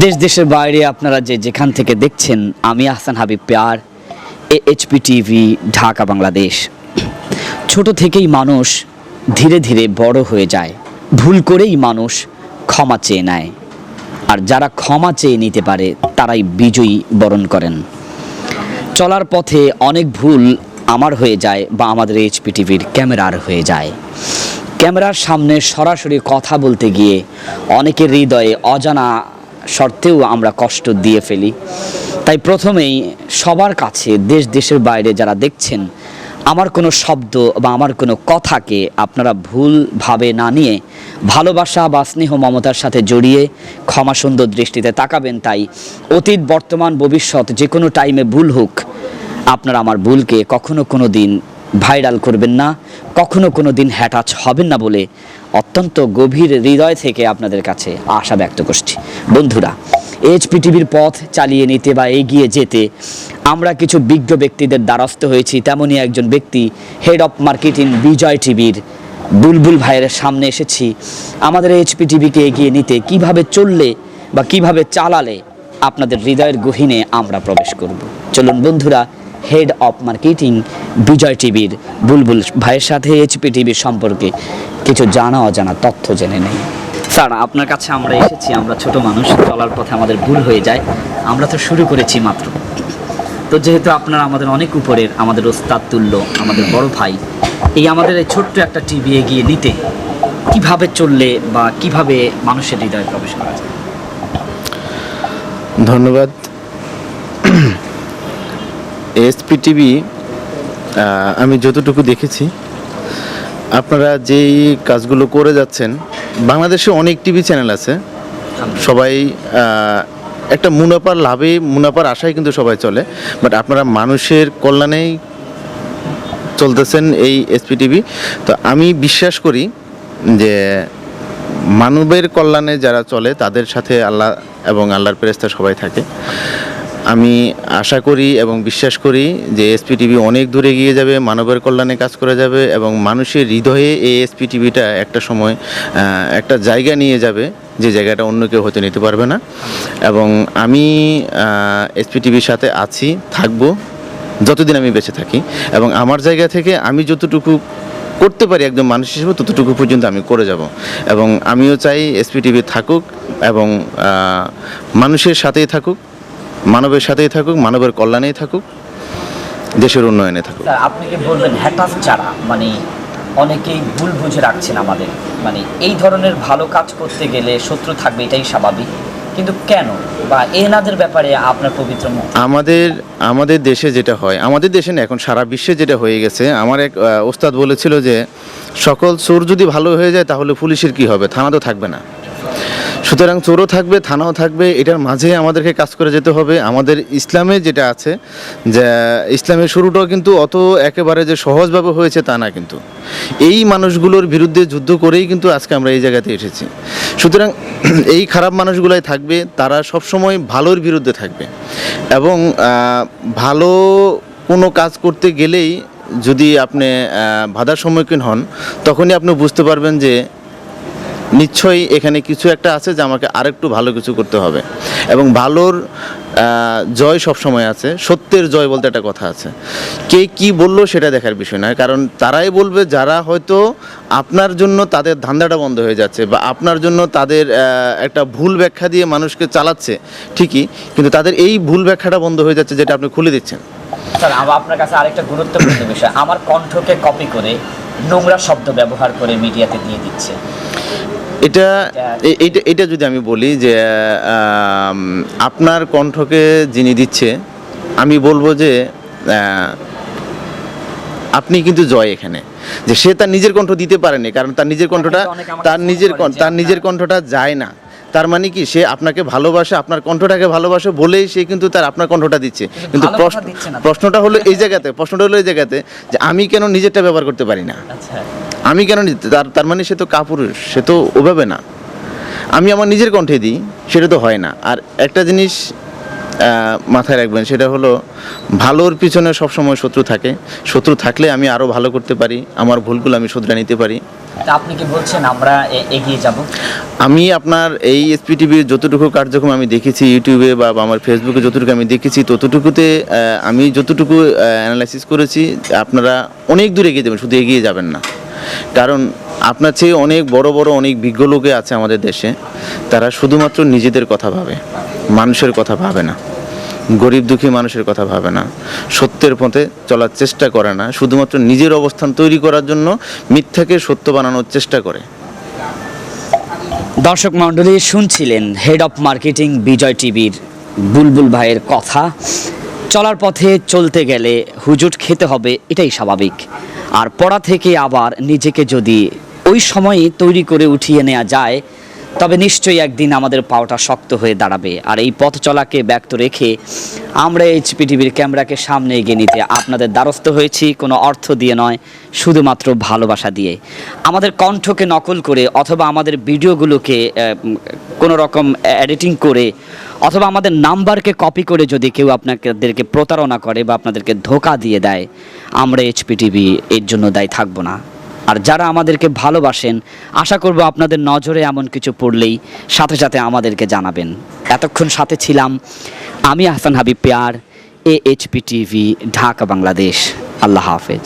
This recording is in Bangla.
দেশ, দেশের বাইরে আপনারা যে যেখান থেকে দেখছেন, আমি আহসান হাবিব পেয়ার এইচপি টিভি, ঢাকা বাংলাদেশ। ছোট থেকেই মানুষ ধীরে ধীরে বড় হয়ে যায়। ভুল করেই মানুষ ক্ষমা চেয়ে নেয়। আর যারা ক্ষমা চেয়ে নিতে পারে, তারাই বিজয়ী বরণ করেন। চলার পথে অনেক ভুল আমার হয়ে যায় বা আমাদের এইচপি টিভির ক্যামেরার হয়ে যায়। ক্যামেরার সামনে সরাসরি কথা বলতে গিয়ে অনেকের হৃদয়ে অজানা সত্ত্বেও আমরা কষ্ট দিয়ে ফেলি। তাই প্রথমেই সবার কাছে, দেশ, দেশের বাইরে যারা দেখছেন, আমার কোনো শব্দ বা আমার কোনো কথাকে আপনারা ভুলভাবে না নিয়ে ভালোবাসা বা স্নেহ মমতার সাথে জড়িয়ে ক্ষমা সুন্দর দৃষ্টিতে তাকাবেন। তাই অতীত, বর্তমান, ভবিষ্যৎ যে কোনো টাইমে ভুল হোক, আপনারা আমার ভুলকে কখনো কোনো দিন ভাইরাল করবেন না, কখনো কোনো দিন হ্যাটাচ হবেন না বলে অত্যন্ত গভীর হৃদয় থেকে আপনাদের কাছে আশা ব্যক্ত করছি। বন্ধুরা এইচপি টিভির পথ চালিয়ে নিতে বা এগিয়ে যেতে আমরা কিছু বিজ্ঞ ব্যক্তিদের দ্বারস্থ হয়েছি। তেমনই একজন ব্যক্তি হেড অফ মার্কেটিং বিজয় টিভির বুলবুল ভাইয়ের সামনে এসেছি। আমাদের এইচপি টিভিকে এগিয়ে নিতে কীভাবে চললে বা কীভাবে চালালে আপনাদের হৃদয়ের গহীনে আমরা প্রবেশ করব। চলুন বন্ধুরা হেড অফ মার্কেটিং বিজয় টিভির বুলবুল ভাইয়ের সাথে এইচপি টিভির সম্পর্কে কিছু জানা অজানা তথ্য জেনে নেই। স্যার আপনার কাছে আমরা এসেছি আমরা ছোট মানুষ চলার পথে আমাদের ভুল হয়ে যায় আমরা তো শুরু করেছি মাত্র। তো যেহেতু আপনারা আমাদের অনেক উপরের আমাদের ওস্তাদ তুল্য আমাদের বড় ভাই এই আমাদের এই ছোট্ট একটা টিভি এগিয়ে নিতে কীভাবে চললে বা কীভাবে মানুষের হৃদয়ে প্রবেশ করা যায়? ধন্যবাদ। এসপি টিভি আমি যতটুকু দেখেছি আপনারা যেই কাজগুলো করে যাচ্ছেন বাংলাদেশে অনেক টিভি চ্যানেল আছে। সবাই একটা মুনাফার লাভে মুনাফার আশায় কিন্তু সবাই চলে। বাট আপনারা মানুষের কল্যাণেই চলতেছেন এই এসপি টিভি তো আমি বিশ্বাস করি যে মানবের কল্যাণে যারা চলে তাদের সাথে আল্লাহ এবং আল্লাহর ফেরেস্তা সবাই থাকে। আমি আশা করি এবং বিশ্বাস করি যে এসপি টিভি অনেক দূরে গিয়ে যাবে, মানবের কল্যাণে কাজ করে যাবে এবং মানুষের হৃদয়ে এই এসপি টিভিটা একটা সময় একটা জায়গা নিয়ে যাবে যে জায়গাটা অন্য কেউ হতে নিতে পারবে না। এবং আমি এসপি টিভির সাথে আছি, থাকব, যতদিন আমি বেঁচে থাকি। এবং আমার জায়গা থেকে আমি যতটুকু করতে পারি একজন মানুষ হিসেবে, ততটুকু পর্যন্ত আমি করে যাব। এবং আমিও চাই এসপি টিভি থাকুক এবং মানুষের সাথেই থাকুক। মানবের সাথেই থাকুক মানবের কল্যাণেই থাকুক দেশের উন্নয়নে থাকুক। আপনি কি বলবেন হ্যাটাস ছাড়া? মানে অনেকেই ভুল বুঝে রাখছেন আমাদের। মানে এই ধরনের ভালো কাজ করতে গেলে শত্রু থাকবে এটাই স্বাভাবিক। কিন্তু কেন? বা এনাদের ব্যাপারে আপনার পবিত্র মুখ আমাদের আমাদের দেশে যেটা হয় আমাদের দেশে না এখন সারা বিশ্বে যেটা হয়ে গেছে আমার এক ওস্তাদ বলেছিল যে সকল চোর যদি ভালো হয়ে যায় তাহলে পুলিশের কি হবে? থানা তো থাকবে না। সুতরাং চোরও থাকবে, থানাও থাকবে, এটার মাঝে আমাদেরকে কাজ করে যেতে হবে। আমাদের ইসলামে যেটা আছে, যে ইসলামের শুরুটাও কিন্তু অত একেবারে যে সহজভাবে হয়েছে তা না কিন্তু। এই মানুষগুলোর বিরুদ্ধে যুদ্ধ করেই কিন্তু আজকে আমরা এই জায়গাতে এসেছি। সুতরাং এই খারাপ মানুষগুলাই থাকবে, তারা সবসময় ভালোর বিরুদ্ধে থাকবে। এবং ভালো কোনো কাজ করতে গেলেই যদি আপনি বাধার সম্মুখীন হন, তখনই আপনি বুঝতে পারবেন যে নিশ্চয়ই এখানে কিছু একটা আছে যে আমাকে আরেকটু ভালো কিছু করতে হবে। এবং ভালোর জয় সব সময় আছে, সত্যের জয় বলতে একটা কথা আছে। কে কি বলল সেটা দেখার বিষয় নয়, কারণ তারাই বলবে যারা হয়তো আপনার জন্য তাদের ধান্দাটা বন্ধ হয়ে যাচ্ছে বা আপনার জন্য তাদের একটা ভুল ব্যাখ্যা দিয়ে মানুষকে চালাচ্ছে, ঠিকই, কিন্তু তাদের এই ভুল ব্যাখ্যাটা বন্ধ হয়ে যাচ্ছে যেটা আপনি খুলে দিচ্ছেন। আপনার কাছে আরেকটা গুরুত্বপূর্ণ বিষয়। আমার কণ্ঠকে কপি করে নোংরা শব্দ ব্যবহার করে মিডিয়াতে দিয়ে দিচ্ছে। এটা এটা এটা যদি আমি বলি যে আপনার কণ্ঠকে যিনি দিচ্ছে আমি বলব যে আপনি কিন্তু জয় এখানে। যে সে তার নিজের কণ্ঠ দিতে পারেনি কারণ তার নিজের কণ্ঠটা তার নিজের তার নিজের কণ্ঠটা যায় না। তার মানে কি সে আপনাকে ভালোবাসে আপনার কণ্ঠটাকে ভালোবাসে বলেই সে কিন্তু তার আপনার কণ্ঠটা দিচ্ছে। কিন্তু প্রশ্ন। প্রশ্নটা হলো এই জায়গাতে প্রশ্নটা হলো এই জায়গাতে যে আমি কেন নিজেরটা ব্যবহার করতে পারি না? আচ্ছা। আমি কেন নিতে তার তার মানে সে তো কাপুরুষ সে তো ওভাবে না। আমি আমার নিজের কণ্ঠে দিই সেটা তো হয় না। আর একটা জিনিস মাথায় রাখবেন সেটা হলো ভালোর পিছনে সবসময় শত্রু থাকে। শত্রু থাকলে আমি আরও ভালো করতে পারি আমার ভুলগুলো আমি শুধরে নিতে পারি। আপনি কি বলছেন আমরা এগিয়ে যাব? আমি আপনার এই এসপি টিভির যতটুকু কার্যক্রম আমি দেখেছি ইউটিউবে বা বা আমার ফেসবুকে যতটুকু আমি দেখেছি ততটুকুতে আমি যতটুকু অ্যানালাইসিস করেছি আপনারা অনেক দূর এগিয়ে যাবেন শুধু এগিয়ে যাবেন না। কারণ আপনার চেয়ে অনেক বড় বড় অনেক বিজ্ঞ লোকে আছে আমাদের দেশে। তারা শুধুমাত্র নিজেদের কথা ভাবে, মানুষের কথা ভাবে না। গরিব দুঃখী মানুষের কথা ভাবে না। সত্যের পথে চলার চেষ্টা করে না। শুধুমাত্র নিজের অবস্থান তৈরি করার জন্য মিথ্যাকে সত্য বানানোর চেষ্টা করে। দর্শক মণ্ডলী, শুনছিলেন হেড অফ মার্কেটিং বিজয় টিভির বুলবুল ভাইয়ের কথা। চলার পথে চলতে গেলে হুজুট খেতে হবে, এটাই স্বাভাবিক। আর পড়া থেকে আবার নিজেকে যদি ওই সময়ে তৈরি করে উঠিয়ে নেওয়া যায় তবে নিশ্চয়ই একদিন আমাদের পাওয়াটা শক্ত হয়ে দাঁড়াবে। আর এই পথ চলাকে ব্যক্ত রেখে আমরা এইচপি টিভির ক্যামেরাকে সামনে এগিয়ে নিতে আপনাদের দ্বারস্থ হয়েছি, কোনো অর্থ দিয়ে নয়, শুধুমাত্র ভালোবাসা দিয়ে। আমাদের কণ্ঠকে নকল করে অথবা আমাদের ভিডিওগুলোকে কোনো রকম এডিটিং করে অথবা আমাদের নাম্বারকে কপি করে যদি কেউ আপনাদেরকে প্রতারণা করে বা আপনাদেরকে ধোকা দিয়ে দেয়, আমরা এইচপি টিভি এর জন্য দায়ী থাকব না। আর যারা আমাদেরকে ভালোবাসেন, আশা করব আপনাদের নজরে এমন কিছু পড়লেই সাথে সাথে আমাদেরকে জানাবেন। এতক্ষণ সাথে ছিলাম আমি Hasan Habib Peyar, A HP TV, Dhaka, Bangladesh. আল্লাহ হাফেজ।